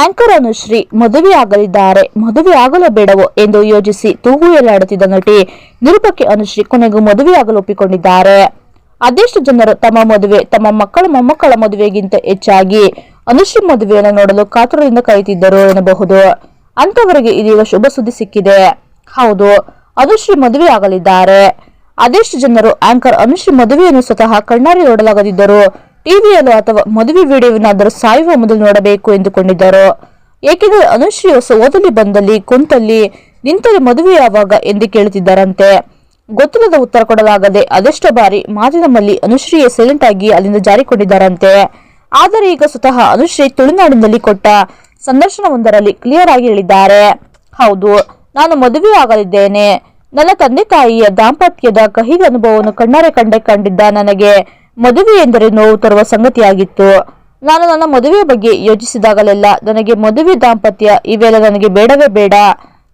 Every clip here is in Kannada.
ಆಂಕರ್ ಅನುಶ್ರೀ ಮದುವೆಯಾಗಲಿದ್ದಾರೆ. ಮದುವೆಯಾಗಲು ಬೇಡವೋ ಎಂದು ಯೋಚಿಸಿ ತೂಗು ಎಲ್ಲಾಡುತ್ತಿದ್ದ ನಟಿ ನಿರೂಪಕಿ ಅನುಶ್ರೀ ಕೊನೆಗೂ ಮದುವೆಯಾಗಲು ಒಪ್ಪಿಕೊಂಡಿದ್ದಾರೆ ಅದೆಷ್ಟು ಜನರು ತಮ್ಮ ಮದುವೆ, ತಮ್ಮ ಮಕ್ಕಳ ಮೊಮ್ಮಕ್ಕಳ ಮದುವೆಗಿಂತ ಹೆಚ್ಚಾಗಿ ಅನುಶ್ರೀ ಮದುವೆಯನ್ನು ನೋಡಲು ಕಾತುರದಿಂದ ಕಾಯುತ್ತಿದ್ದರು ಎನ್ನಬಹುದು. ಅಂತವರಿಗೆ ಇದೀಗ ಶುಭ ಸುದ್ದಿ ಸಿಕ್ಕಿದೆ. ಹೌದು, ಅನುಶ್ರೀ ಮದುವೆಯಾಗಲಿದ್ದಾರೆ. ಅದೆಷ್ಟು ಜನರು ಆಂಕರ್ ಅನುಶ್ರೀ ಮದುವೆಯನ್ನು ಸ್ವತಃ ಕಣ್ಣಾರೆ ನೋಡಲಾಗದಿದ್ದರು ಟಿವಿಯಲ್ಲೂ ಅಥವಾ ಮದುವೆ ವಿಡಿಯೋವನ್ನಾದರೂ ಸಾಯುವ ಮೊದಲು ನೋಡಬೇಕು ಎಂದುಕೊಂಡಿದ್ದರು. ಏಕೆಂದರೆ ಅನುಶ್ರೀ ಹೊಸ ಓದಲಿ ಬಂದಲ್ಲಿ ಕುಂತಲ್ಲಿ ನಿಂತಲ್ಲಿ ಮದುವೆ ಯಾವಾಗ ಎಂದು ಕೇಳುತ್ತಿದ್ದಾರಂತೆ. ಗೊತ್ತಿಲ್ಲದ ಉತ್ತರ ಕೊಡಲಾಗದೆ ಅದೆಷ್ಟೋ ಬಾರಿ ಮಾತಿನ ಮಲ್ಲಿ ಅನುಶ್ರೀಯೇ ಸೈಲೆಂಟ್ ಆಗಿ ಅಲ್ಲಿಂದ ಜಾರಿಕೊಂಡಿದ್ದಾರಂತೆ. ಆದರೆ ಈಗ ಸ್ವತಃ ಅನುಶ್ರೀ ತುಳುನಾಡಿನಲ್ಲಿ ಕೊಟ್ಟ ಸಂದರ್ಶನವೊಂದರಲ್ಲಿ ಕ್ಲಿಯರ್ ಆಗಿ ಹೇಳಿದ್ದಾರೆ. ಹೌದು, ನಾನು ಮದುವೆ ಆಗಲಿದ್ದೇನೆ. ನನ್ನ ತಂದೆ ತಾಯಿಯ ದಾಂಪತ್ಯದ ಕಹಿ ಅನುಭವವನ್ನು ಕಣ್ಣಾರೆ ಕಂಡೆ ಕಂಡಿದ್ದ ನನಗೆ. ಮದುವೆ ಎಂದರೆ ನೋವು ತರುವ ಸಂಗತಿಯಾಗಿತ್ತು. ನಾನು ನನ್ನ ಮದುವೆಯ ಬಗ್ಗೆ ಯೋಚಿಸಿದಾಗಲೆಲ್ಲ ನನಗೆ ಮದುವೆ ದಾಂಪತ್ಯ ಇವೆಲ್ಲ ನನಗೆ ಬೇಡವೇ ಬೇಡ.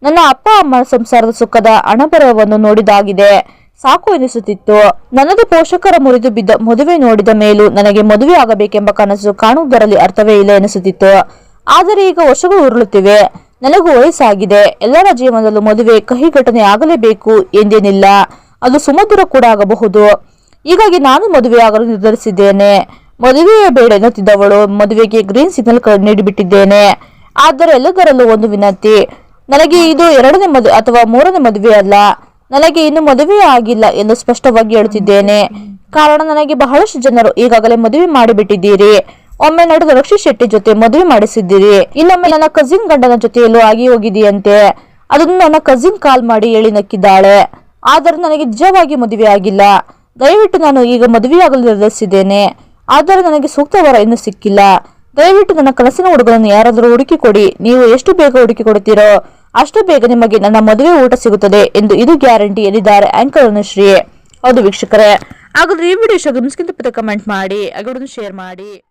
ನನ್ನ ಅಪ್ಪ ಅಮ್ಮ ಸಂಸಾರದ ಸುಖದ ಅಣಬರವನ್ನು ನೋಡಿದಾಗಿದೆ. ಸಾಕು ಎನಿಸುತ್ತಿತ್ತು. ನನ್ನದು ಪೋಷಕರ ಮುರಿದು ಬಿದ್ದ ಮದುವೆ ನೋಡಿದ ಮೇಲೂ ನನಗೆ ಮದುವೆ ಆಗಬೇಕೆಂಬ ಕನಸು ಕಾಣುವುದರಲ್ಲಿ ಅರ್ಥವೇ ಇಲ್ಲ ಎನಿಸುತ್ತಿತ್ತು. ಆದರೆ ಈಗ ವರ್ಷಗಳು ಉರುಳುತ್ತಿವೆ. ನನಗೂ ವಯಸ್ಸಾಗಿದೆ. ಎಲ್ಲರ ಜೀವನದಲ್ಲೂ ಮದುವೆ ಕಹಿ ಘಟನೆ ಆಗಲೇಬೇಕು ಎಂದೇನಿಲ್ಲ. ಅದು ಸುಮಧುರ ಕೂಡ ಆಗಬಹುದು. ಹೀಗಾಗಿ ನಾನು ಮದುವೆಯಾಗಲು ನಿರ್ಧರಿಸಿದ್ದೇನೆ. ಮದುವೆಯೇ ಬೇಡ ಎನ್ನುತ್ತಿದ್ದವಳು ಮದುವೆಗೆ ಗ್ರೀನ್ ಸಿಗ್ನಲ್ ನೀಡಿಬಿಟ್ಟಿದ್ದೇನೆ. ಆದರೆ ಎಲ್ಲದರಲ್ಲೂ ಒಂದು ವಿನಂತಿ. ನನಗೆ ಇದು ಎರಡನೇ ಮದುವೆ ಅಥವಾ ಮೂರನೇ ಮದುವೆ ಅಲ್ಲ. ನನಗೆ ಇನ್ನು ಮದುವೆ ಆಗಿಲ್ಲ ಎಂದು ಸ್ಪಷ್ಟವಾಗಿ ಹೇಳುತ್ತಿದ್ದೇನೆ. ಕಾರಣ ನನಗೆ ಬಹಳಷ್ಟು ಜನರು ಈಗಾಗಲೇ ಮದುವೆ ಮಾಡಿಬಿಟ್ಟಿದ್ದೀರಿ. ಒಮ್ಮೆ ನಡೆದ ರಕ್ಷಿ ಶೆಟ್ಟಿ ಜೊತೆ ಮದುವೆ ಮಾಡಿಸಿದ್ದೀರಿ. ಇನ್ನೊಮ್ಮೆ ನನ್ನ ಕಸಿನ್ ಗಂಡನ ಜೊತೆಯಲ್ಲೂ ಆಗಿ ಹೋಗಿದೆಯಂತೆ ಅದನ್ನು ನನ್ನ ಕಸಿನ್ ಕಾಲ್ ಮಾಡಿ ಹೇಳಿ ನಕ್ಕಿದ್ದಾಳೆ. ಆದರೆ ನನಗೆ ನಿಜವಾಗಿ ಮದುವೆ ಆಗಿಲ್ಲ. ದಯವಿಟ್ಟು ನಾನು ಈಗ ಮದುವೆಯಾಗಲು ನಿರ್ಧರಿಸಿದ್ದೇನೆ. ಆದರೆ ನನಗೆ ಸೂಕ್ತ ವರ ಇನ್ನೂ ಸಿಕ್ಕಿಲ್ಲ. ದಯವಿಟ್ಟು ನನ್ನ ಕನಸಿನ ಹುಡುಗನನ್ನು ಯಾರಾದರೂ ಹುಡುಕಿ ಕೊಡಿ. ನೀವು ಎಷ್ಟು ಬೇಗ ಹುಡುಕಿ ಕೊಡುತ್ತೀರೋ ಅಷ್ಟು ಬೇಗ ನಿಮಗೆ ನನ್ನ ಮದುವೆ ಊಟ ಸಿಗುತ್ತದೆ ಎಂದು ಇದು ಗ್ಯಾರಂಟಿ ಎಂದಿದ್ದಾರೆ ಆಂಕರ್ ಅನುಶ್ರೀ. ಹೌದು ವೀಕ್ಷಕರೇ. ಹಾಗಾದ್ರೆ ಈ ವಿಡಿಯೋ ಇಷ್ಟ ಮಿಸ್ಕಿಂತ ಕಮೆಂಟ್ ಮಾಡಿ ಅಗಡನ್ನು ಶೇರ್ ಮಾಡಿ.